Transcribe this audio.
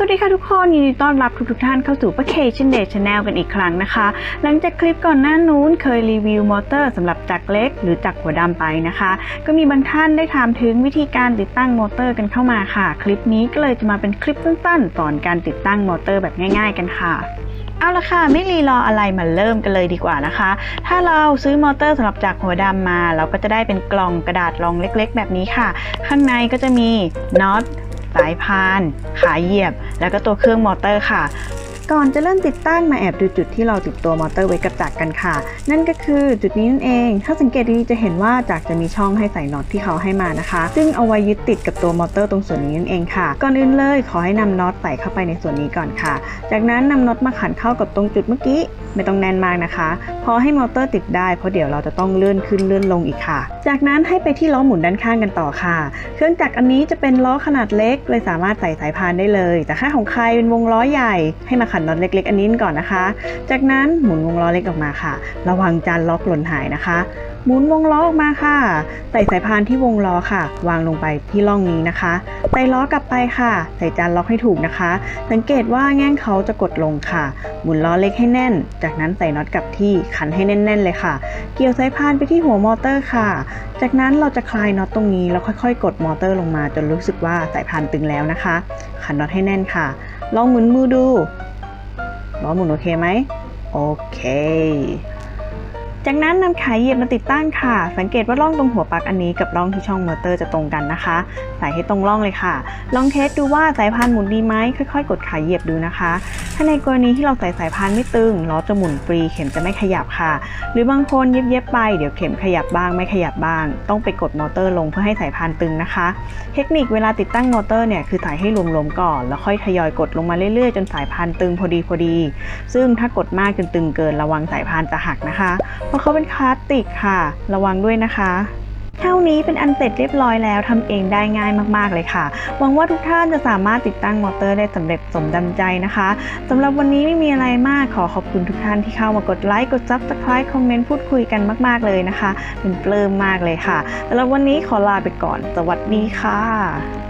สวัสดีค่ะทุกคนยินดีต้อนรับทุกทกท่านเข้าสู่ป้าเคชินเดชชาแนลกันอีกครั้งนะคะ หลังจากคลิปก่อนหน้านู้นเคยรีวิวมอเตอร์สำหรับจักรเล็ก หรือจักรหัวดำไปนะคะ ก็มีบางท่านได้ถามถึงวิธีการติดตั้งมอเตอร์กันเข้ามาค่ะ คลิปนี้ก็เลยจะมาเป็นคลิปสั้นๆ สอนการติดตั้งมอเตอร์แบบง่าย ๆ กันค่ะเอาละค่ะ ไม่รีรออะไรมาเริ่มกันเลยดีกว่านะคะ ถ้าเราซื้อมอเตอร์สำหรับจักรหัวดำมา เราก็จะได้เป็นกล่องกระดาษรองเล็ก ๆ แบบนี้ค่ะ ข้างในก็จะมีน็อตายพาน ขาเหยียบ แล้วก็ตัวเครื่องมอเตอร์ค่ะ ก่อนจะเริ่มติดตั้งมาแอบดูจุดที่เราติดตัวมอเตอร์ไว้กับจักรกันค่ะ นั่นก็คือจุดนี้นั่นเอง ถ้าสังเกตดีๆจะเห็นว่าจักรจะมีช่องให้ใส่น็อตที่เขาให้มานะคะ ซึ่งเอาไว้ยึดติดกับตัวมอเตอร์ตรงส่วนนี้นั่นเองค่ะ ก่อนอื่นเลยขอให้นำน็อตใส่เข้าไปในส่วนนี้ก่อนค่ะ จากนั้นนำน็อตมาขันเข้ากับตรงจุดเมื่อกี้ไม่ต้องแน่นมากนะคะ พอให้มอเตอร์ติดได้เพราะเดี๋ยวเราจะต้องเลื่อนขึ้นเลื่อนลงอีกค่ะ จากนั้นให้ไปที่ล้อหมุนด้านข้างกันต่อค่ะ เครื่องจักรอันนี้จะเป็นล้อขนาดเล็กเลยสามารถใส่สายพานได้เลย แต่ถ้าของใครเป็นวงล้อใหญ่ให้มาขันน็อตเล็ก ๆ อันนี้ก่อนนะคะ จากนั้นหมุนวงล้อเล็กออกมาค่ะ ระวังจานล็อกหล่นหายนะคะ หมุนวงล้อออกมาค่ะใส่สายพานที่วงล้อค่ะ วางลงไปที่ร่องนี้นะคะใส่ล้อกลับไปค่ะ ใส่จานล็อกให้ถูกนะคะ สังเกตว่าแง่งเขาจะกดลงค่ะ หมุนล้อเล็กให้แน่น จากนั้นใส่น็อตกลับที่ขันให้แน่น ๆ เลยค่ะ เกี่ยวสายพานไปที่หัวมอเตอร์ค่ะ จากนั้นเราจะคลายน็อตตรงนี้แล้วค่อยๆ กดมอเตอร์ลงมาจนรู้สึกว่าสายพานตึงแล้วนะคะ ขันน็อตให้แน่นค่ะ ลองหมุนมือดู ล้อหมุนโอเคไหมโอเค จากนั้นนำขาเหยียบมาติดตั้งค่ะ สังเกตว่าร่องตรงหัวปลั๊กอันนี้กับร่องที่ช่องมอเตอร์จะตรงกันนะคะ ใส่ให้ตรงร่องเลยค่ะ ลองเทสดูว่าสายพานหมุนดีไหมค่อย ๆ กดขาเหยียบดูนะคะ ถ้าในกรณีที่เราใส่สายพานไม่ตึงล้อจะหมุนฟรีเข็มจะไม่ขยับค่ะ หรือบางคนเย็บๆไปเดี๋ยวเข็มขยับบ้างไม่ขยับบ้าง ต้องไปกดมอเตอร์ลงเพื่อให้สายพานตึงนะคะ เทคนิคเวลาติดตั้งมอเตอร์เนี่ยคือใส่ให้รวมๆก่อน แล้วค่อยทยอยกดลงมาเรื่อยๆ จนสายพานตึงพอดีพอดี ซึ่งถ้ากดมากจนตึงเกินระวังสายพานจะหักนะคะราะเขาเป็นพลาสติกค่ะ ระวังด้วยนะคะเท่านี้เป็นอันเสร็จเรียบร้อยแล้วทำเองได้ง่ายมากๆเลยค่ะ หวังว่าทุกท่านจะสามารถติดตั้งมอเตอร์ได้สำเร็จสมดังใจนะคะสำหรับวันนี้ไม่มีอะไรมากขอขอบคุณทุกท่านที่เข้ามากดไลค์กด Subscribe คอมเมนต์พูดคุยกันมากๆเลยนะคะ เป็นเปลื้มมากเลยค่ะสำหรับวันนี้ขอลาไปก่อน สวัสดีค่ะ